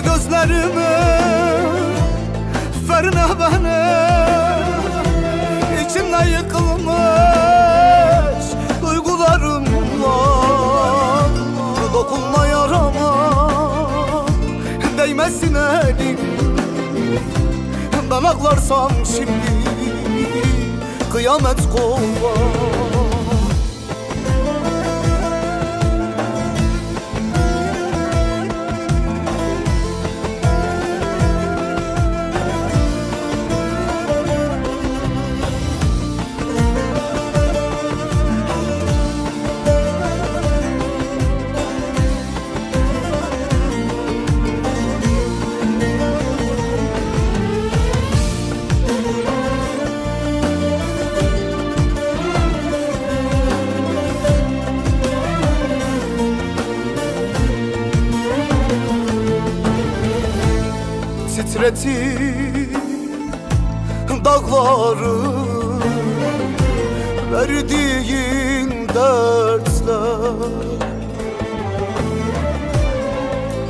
Bakma gözlerime beni İçimde yıkılmış Duygularım var Dokunma yarama Değmesin elim Ben ağlarsam şimdi Kıyamet kopar titretir dağları Verdiğin dertler.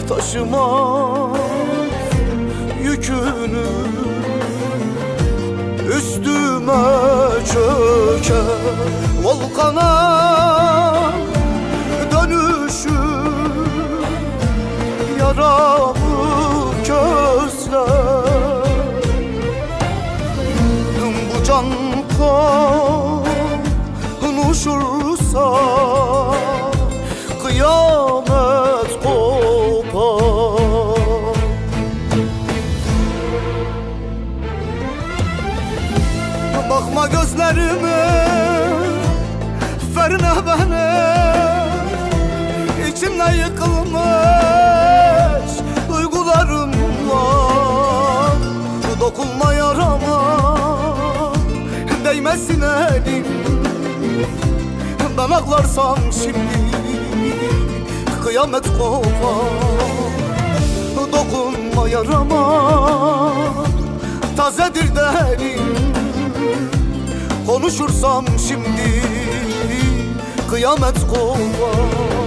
Taşıma yükünü Üstüme çöker. Volkana dönüşür yaramı közler Bu can konuşursa Değmesin elim Ben ağlarsam şimdi Kıyamet kopar. Dokunma yarama Tazedir derim. Konuşursam şimdi Kıyamet kopar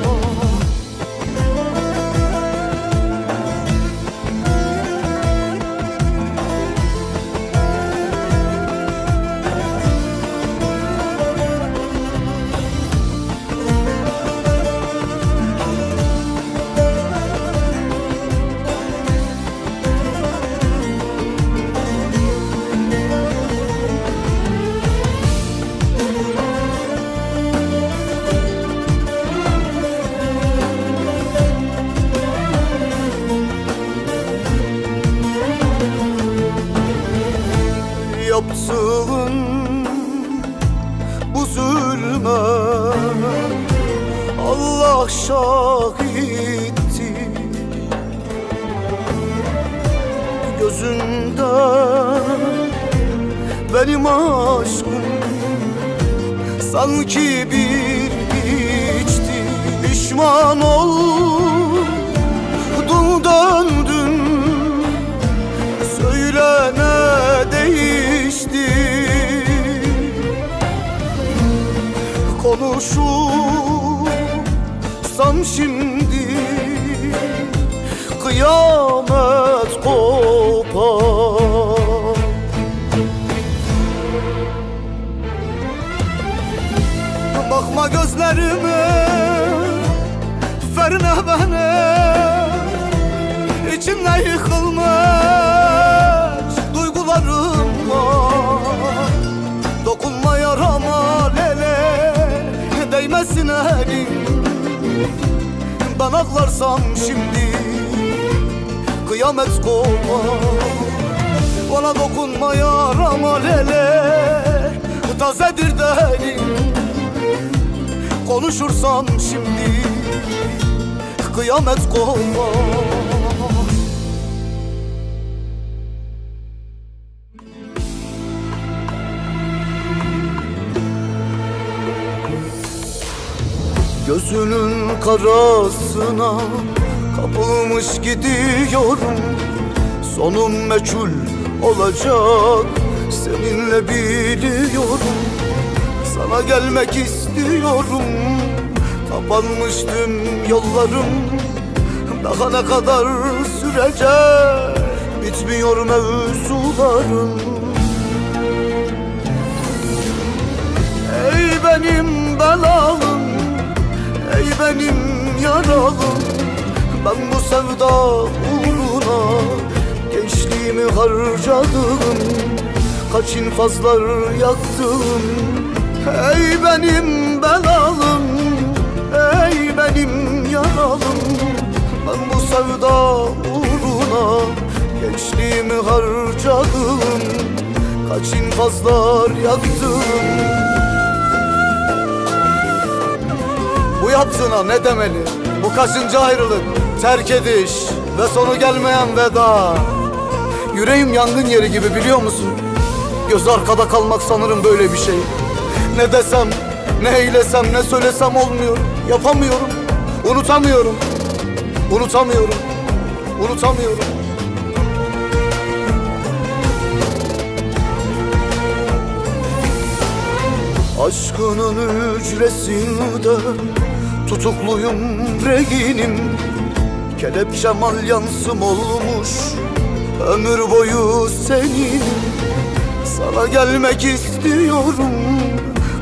Konuşursam şimdi. Kıyamet kopar. Bakma gözlerime Ferine beni İçimde yıkılmış Ben ağlarsam şimdi Kıyamet kopar. Bana dokunma yarama lele Tazedir derim. Konuşursam şimdi Kıyamet kopar Gözünün karasına kapılmış gidiyorum. Sonum meçhul olacak seninle biliyorum. Sana gelmek istiyorum. Kapanmış tüm yollarım. Daha ne kadar sürecek? Bitmiyor mevzuların Ey benim belalım Ey benim yaralım Ben bu sevda uğruna Gençliğimi harcadım. Kaç infazlar yaktım. Ey benim belalım. Ey benim yaralım Ben bu sevda uğruna Gençliğimi harcadım. Kaç infazlar yaktım Bu yaptığına ne demeli? Bu kaçıncı ayrılık, terk ediş ve sonu gelmeyen veda. Yüreğim yangın yeri gibi biliyor musun? Göz arkada kalmak sanırım böyle bir şey. Ne desem, ne eylesem, ne söylesem olmuyor. Yapamıyorum, unutamıyorum. Unutamıyorum, unutamıyorum. Aşkının hücresinde tutukluyum rehinim Kelepçem alyansım olmuş ömür boyu senin. Sana gelmek istiyorum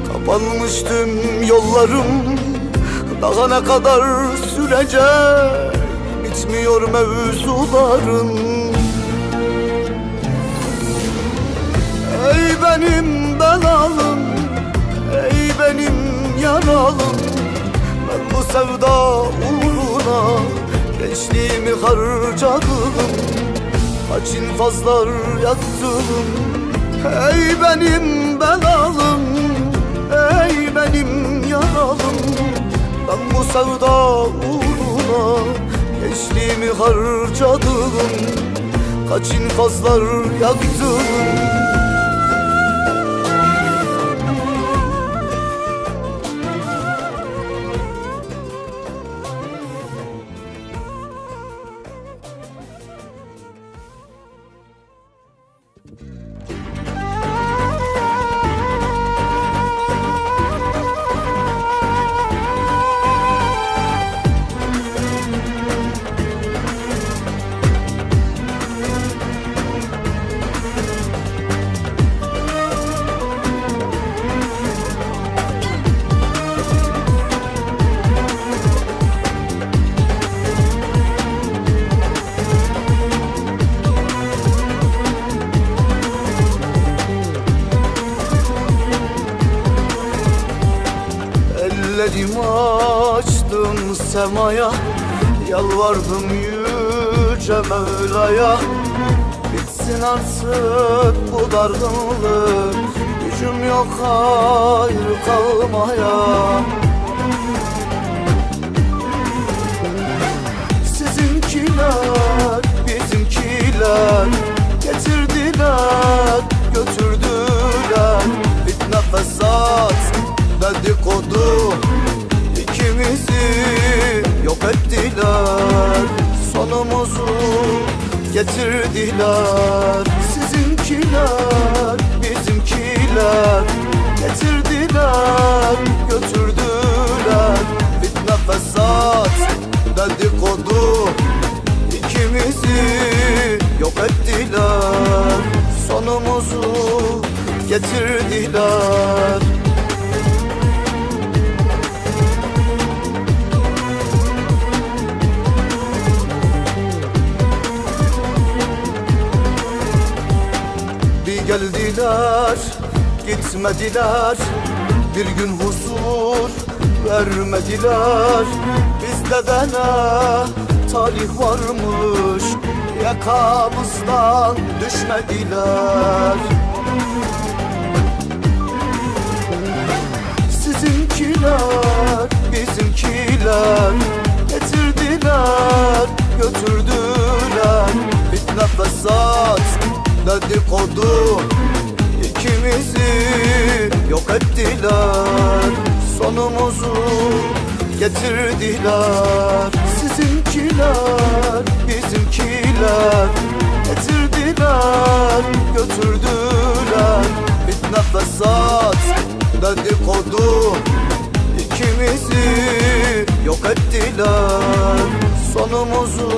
kapanmış tüm yollarım. Daha ne kadar sürecek bitmiyor mevzuların Ey benim belalım Ey benim yaralım bu sevda uğruna Gençliğimi harcadım. Kaç infazlar yaktım. Ey benim belalım Ey benim yaralım. Ben bu sevda uğruna Gençliğimi harcadım. Kaç infazlar yaktım semaya Yalvardım yüce Mevla'ya. Bitsin artık bu dargınlık Gücüm yok ayrı kalmaya yok ettiler Sonumuzu getirdiler. Sizinkiler, bizimkiler Getirdiler, götürdüler. Fitne fesat, dedikodu İkimizi yok ettiler. Sonumuzu getirdiler geldiler, gitmediler. Bir gün huzur vermediler. Bizde de ne talih varmış Yakamızdan düşmediler. Sizinkiler, bizimkiler Getirdiler, götürdüler. Fitne fesat, dedikodu İkimizi yok ettiler. Sonumuzu getirdiler. Sizinkiler, bizimkiler Getirdiler, götürdüler Fitne fesat, dedikodu İkimizi yok ettiler. Sonumuzu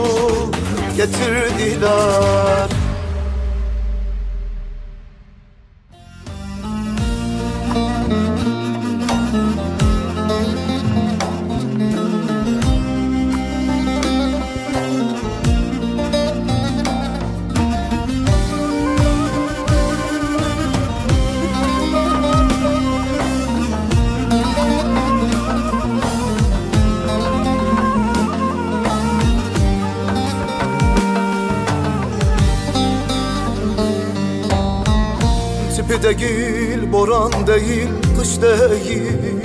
getirdiler Değil, boran değil, kış değil.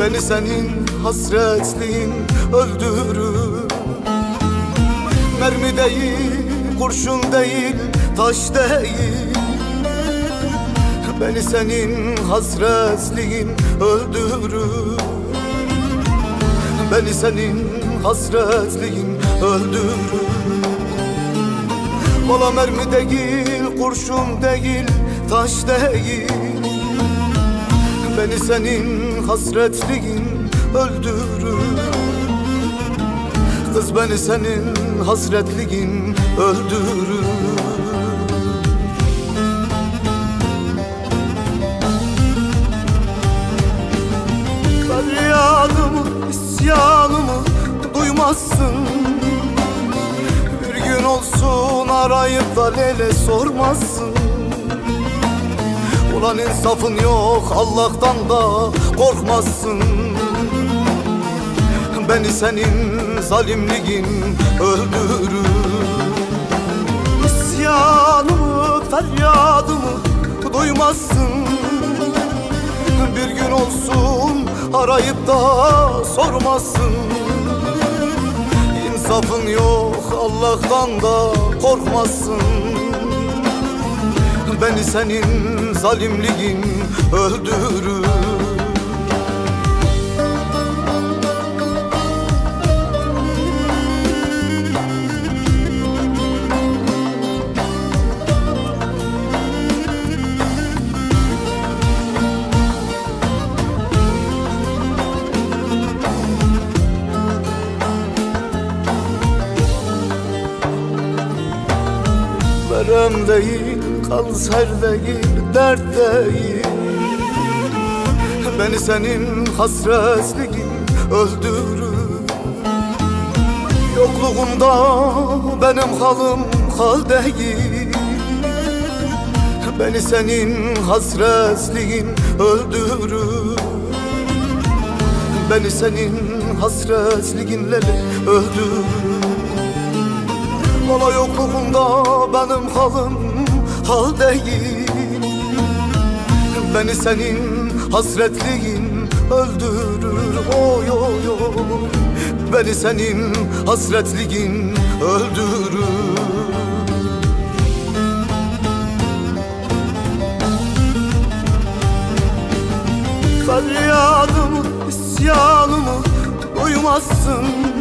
Beni senin hasretliğin öldürür. Mermi değil, kurşun değil, taş değil. Beni senin hasretliğin öldürür. Beni senin hasretliğin öldürür. Valla mermi değil, kurşun değil, taş değil. Beni senin hasretliğin öldürür. Kız beni senin hasretliğin öldürür. Feryadımı, isyanımı duymazsın Gün olsun arayıp da lele sormazsın Ulan insafın yok Allah'tan da korkmazsın Beni senin zalimliğin öldürür. İsyanımı, feryadımı duymazsın. Bir gün olsun arayıp da sormazsın İnsafın yok Allah'tan da korkmazsın Beni senin zalimliğin öldürür Verem değil, kanser değil, dert değil. Beni senin hasretliğin öldürür. Yokluğumda benim halim hal değil. Beni senin hasretliğin öldürür. Beni senin hasretliğinle öldürür Valla yokluğunda benim halim hal değil. Beni senin hasretliğin öldürür Oy oy oy. Beni senin hasretliğin öldürür. Feryadımı, isyanımı duymazsın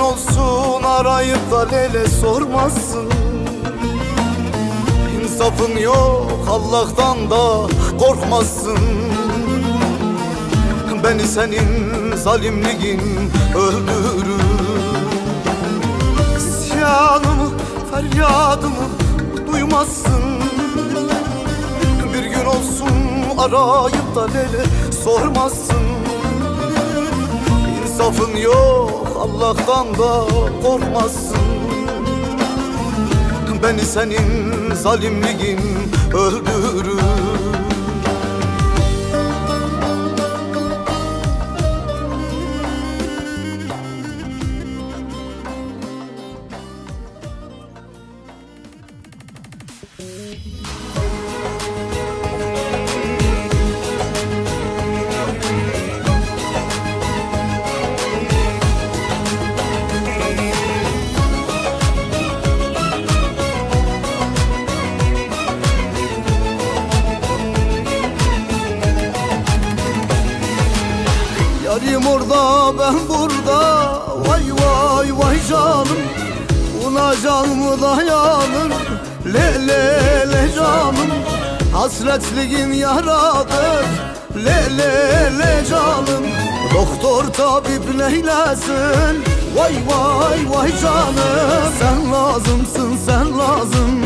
olsun arayıp da lele sormazsın İnsafın yok Allah'tan da korkmazsın Beni senin zalimliğin öldürür. İsyanımı, feryadımı duymazsın. Bir gün olsun arayıp da lele sormazsın İnsafın yok Allah'tan da korkmazsın. Beni senin zalimliğin öldürür Orada ben burada. Vay vay vay canım. Buna can mı dayanır. Le le le canım. Hasretliğin yaradır. Le le le canım. Doktor tabip neylesin? Vay vay vay canım. Sen lazımsın sen lazım.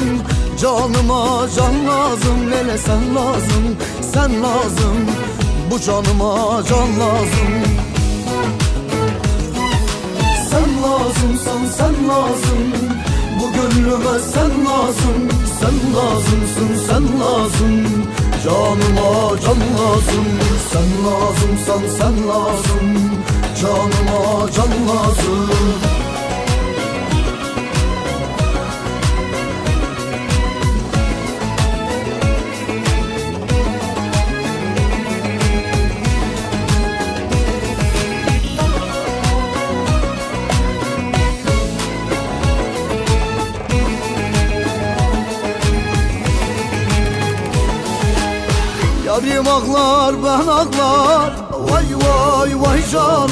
Canıma can lazım. Lele sen lazım. Sen lazım. Bu canıma can lazım Sen lazımsın sen lazım. Bu gönlüme sen lazım Sen lazımsın sen lazım. Canıma can lazım Sen lazımsan sen lazım. Canıma can lazım Yarim ağlar ben ağlar. Vay vay vay canım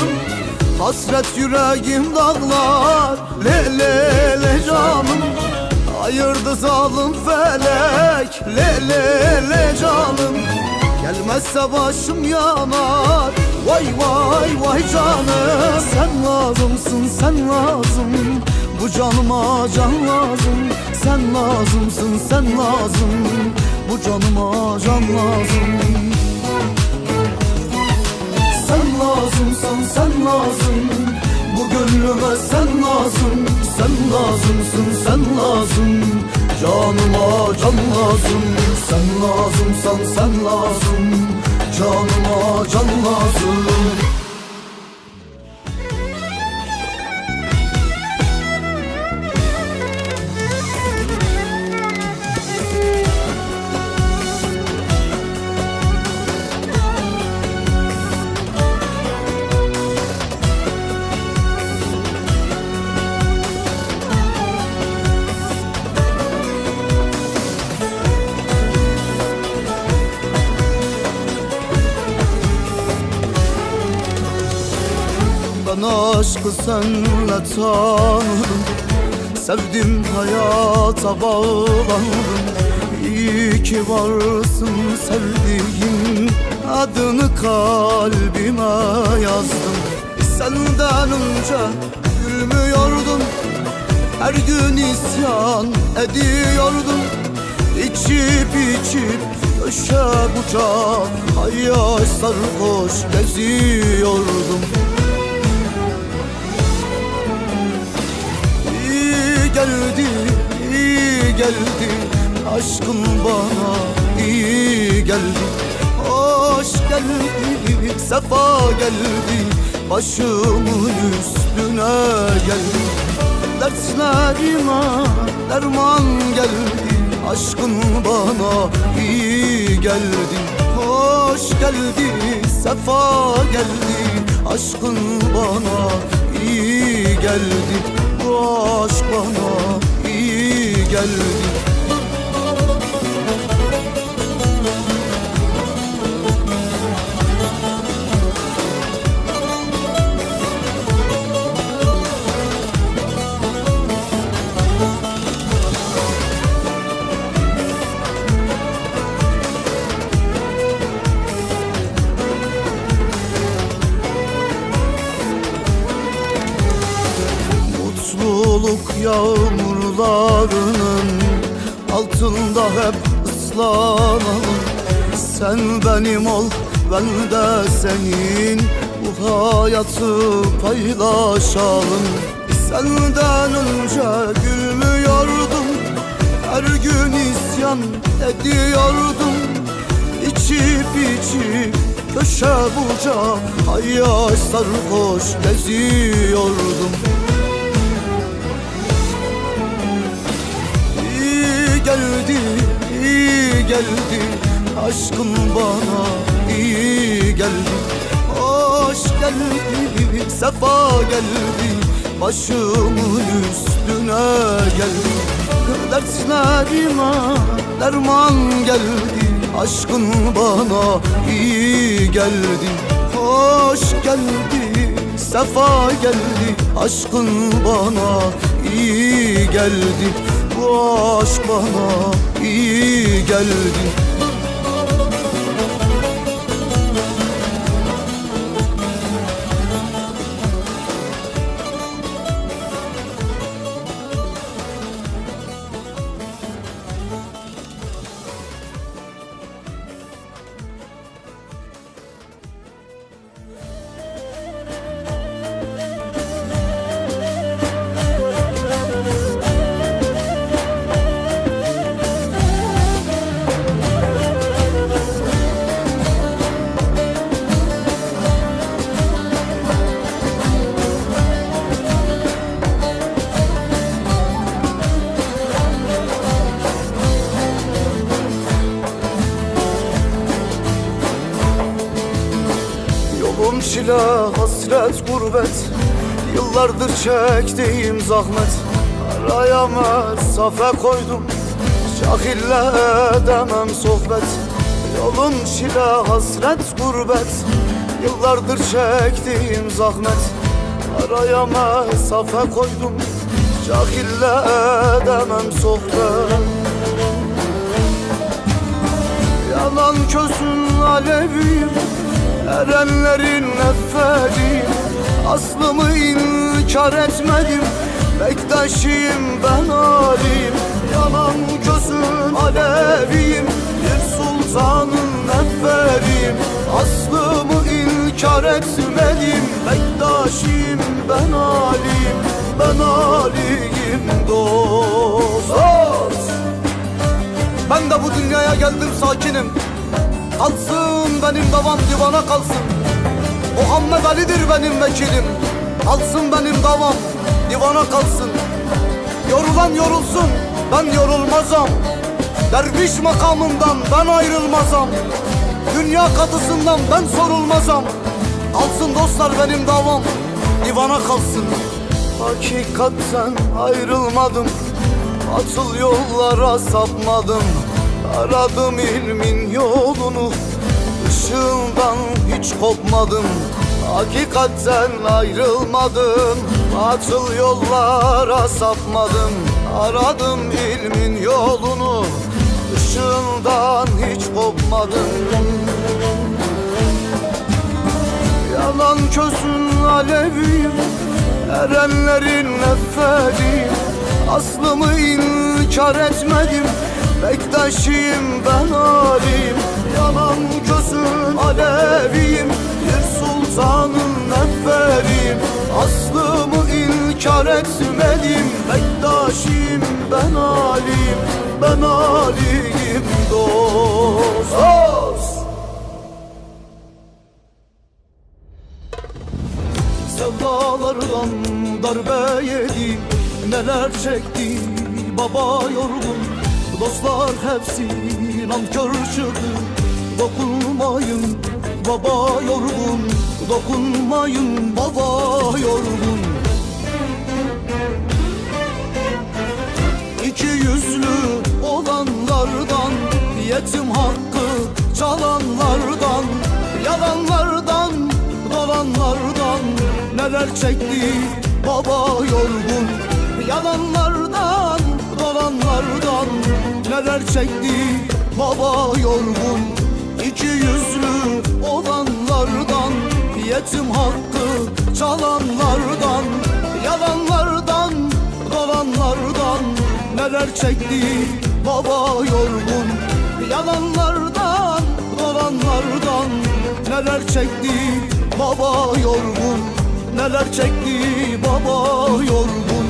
Hasret yüreğim dağlar. Le le le canım Ayırdı zalim felek. Le le le canım Gelmezse başım yanar. Vay vay vay canım Sen lazımsın sen lazım. Bu canıma can lazım Sen lazımsın sen lazım canıma can lazım. Sen lazımsın sen lazım. Bu gönlüme sen lazım. Sen lazımsın sen lazım. Canıma can lazım. Sen lazımsan sen lazım. Canıma can lazım senle tanıdım Sevdim hayata bağlandım İyi ki varsın sevdiğim Adını kalbime yazdım Senden önce gülmüyordum Her gün isyan ediyordum. İçip içip köşe bucak Hayal sarhoş geziyordum geldi, iyi geldi. Aşkın bana iyi geldi. Hoş geldi, sefa geldi. Başımın üstüne geldi. Dertlerime derman geldi. Aşkın bana iyi geldi. Hoş geldi, sefa geldi. Aşkın bana iyi geldi aşk bana iyi geldi yağmurlarının altında hep ıslanalım. Sen benim ol ben de senin bu hayatı paylaşalım. Senden önce gülmüyordum her gün isyan ediyordum. İçip içip köşe bucak hayal sarhoş geziyordum geldi, iyi geldi. Aşkın bana iyi geldi. Hoş geldi, sefa geldi. Başımın üstüne geldi. Dertlerime derman geldi. Aşkın bana iyi geldi. Hoş geldi, sefa geldi. Aşkın bana iyi geldi aşk bana iyi geldi çektiğim zahmet. Araya mesafe koydum. Cahille edemem sohbet. Yolum çile hasret gurbet. Yıllardır çektiğim zahmet. Araya mesafe koydum. Cahille edemem sohbet. Yalan közün aleviyim Erenlerin nefediyim Aslımı inkar etmedim Bektaşıyım ben alim. Yalan közün aleviyim Bir sultanın neferiyim Aslımı inkar etmedim Bektaşıyım ben alim. Ben aliyim dost. Dost! Ben de bu dünyaya geldim sakinim. Kalsın benim davam divana kalsın. Muhammed Ali'dir benim vekilim Kalsın benim davam divana kalsın. Yorulan yorulsun ben yorulmazam. Derviş makamından ben ayrılmazam. Dünya katısından ben sorulmazam. Kalsın dostlar benim davam divana kalsın. Hakikatten ayrılmadım Atıl yollara sapmadım. Aradım ilmin yolunu Işığından hiç kopmadım Hakikatten ayrılmadım Atıl yollara sapmadım Aradım ilmin yolunu Işığından hiç kopmadım Yalan közün aleviyim Erenlerin nefediyim Aslımı inkar etmedim Bektaşıyım ben alim Yalan közün aleviyim Bir sultanın neferiyim Aslımı inkar etmedim. Bektaşıyım ben alim Ben aliyim dost. Dost Sevdalardan darbe yedi Neler çekti baba yorgun. Dostlar hepsi nankör çıktı Dokunmayın baba yorgun Dokunmayın baba yorgun. İki yüzlü olanlardan Yetim hakkı çalanlardan Yalanlardan dolanlardan. Neler çekti baba yorgun? Yalanlardan dolanlardan. Neler çekti baba yorgun? İki yüzlü olanlardan Yetim hakkı çalanlardan Yalanlardan dolanlardan. Neler çekti baba yorgun Yalanlardan dolanlardan. Neler çekti baba yorgun Neler çekti baba yorgun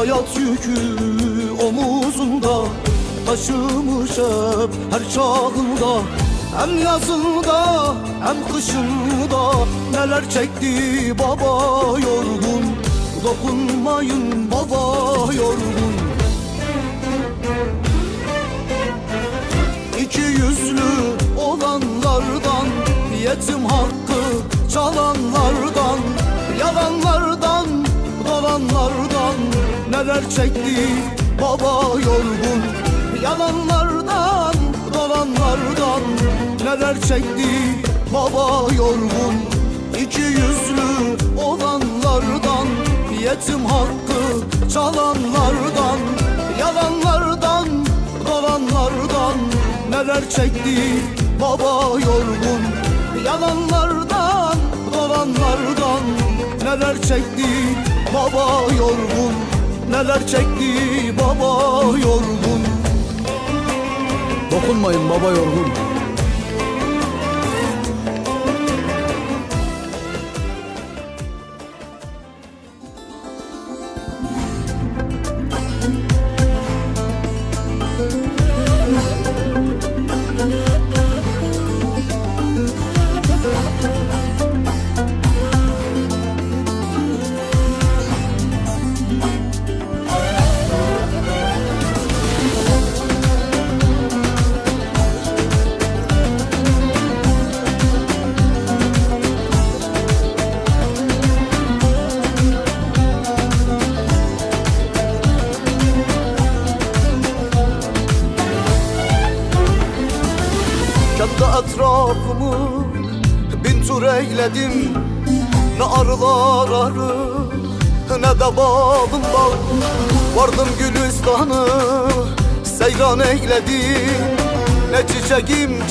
Hayat yükü omuzunda Taşımış hep her çağında. Hem yazında hem kışında Neler çekti baba yorgun. Dokunmayın baba yorgun. İki yüzlü olanlardan Yetim hakkı çalanlardan Neler çekti baba yorgun. Yalanlardan dolanlardan Neler çekti baba yorgun. İki yüzlü olanlardan Yetim hakkı çalanlardan. Yalanlardan dolanlardan Neler çekti baba yorgun. Yalanlardan dolanlardan Neler çekti baba yorgun Neler çekti baba yorgun Dokunmayın baba yorgun.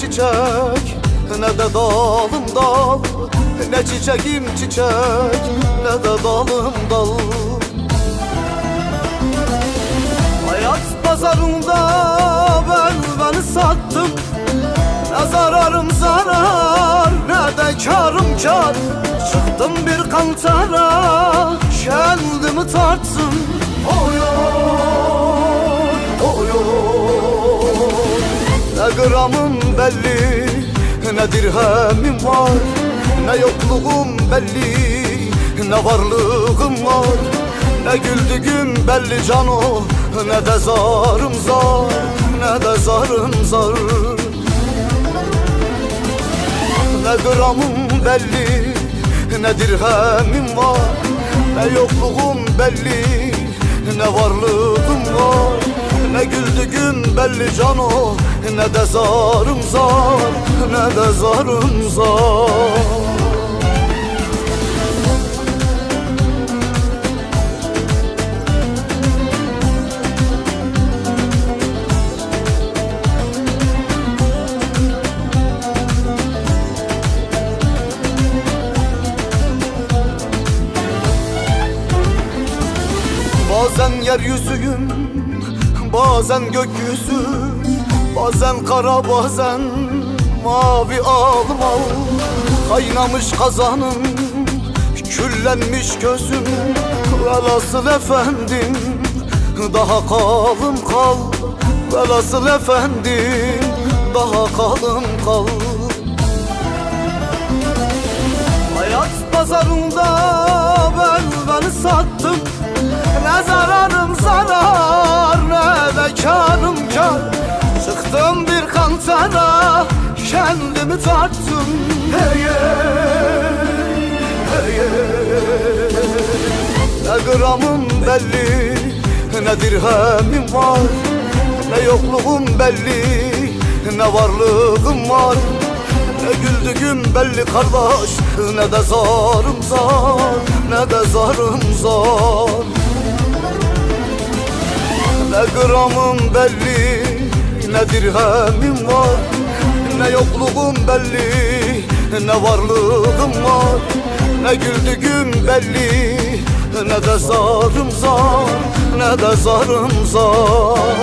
Çiçek Ne de dalım dal Ne çiçeğim çiçek Ne de dalım dal. Hayat pazarında ben beni sattım Ne zararım zarar ne de karım kar. Çıktım bir kantara kendimi tarttım Oy oy Ne gramım belli. Ne dirhemim var Ne yokluğum belli. Ne varlığım var Ne güldüğüm belli cano. Ne de zarım zar Ne de zarım zar. Ne gramım belli Ne dirhemim var Ne yokluğum belli. Ne varlığım var Ne güldüğüm belli cano Ne de zarım zar Ne de zarım zar. Bazen yeryüzüyüm, bazen gökyüzü Bazen kara bazen mavi alım al Kaynamış kazanım, küllenmiş gözüm Velhasıl efendim, daha kalım kal. Velhasıl efendim, daha kalım kal. Hayat pazarında ben beni sattım kendimi tarttım. Hey hey. Ne gramım belli ne dirhemim var Ne yokluğum belli ne varlığım var. Ne güldüğüm belli kardeş Ne de zarım zar Ne de zarım zar. Ne gramım belli Ne dirhemim var Ne yokluğum belli Ne varlığım var. Ne güldüğüm belli Ne de zarım zar Ne de zarım zar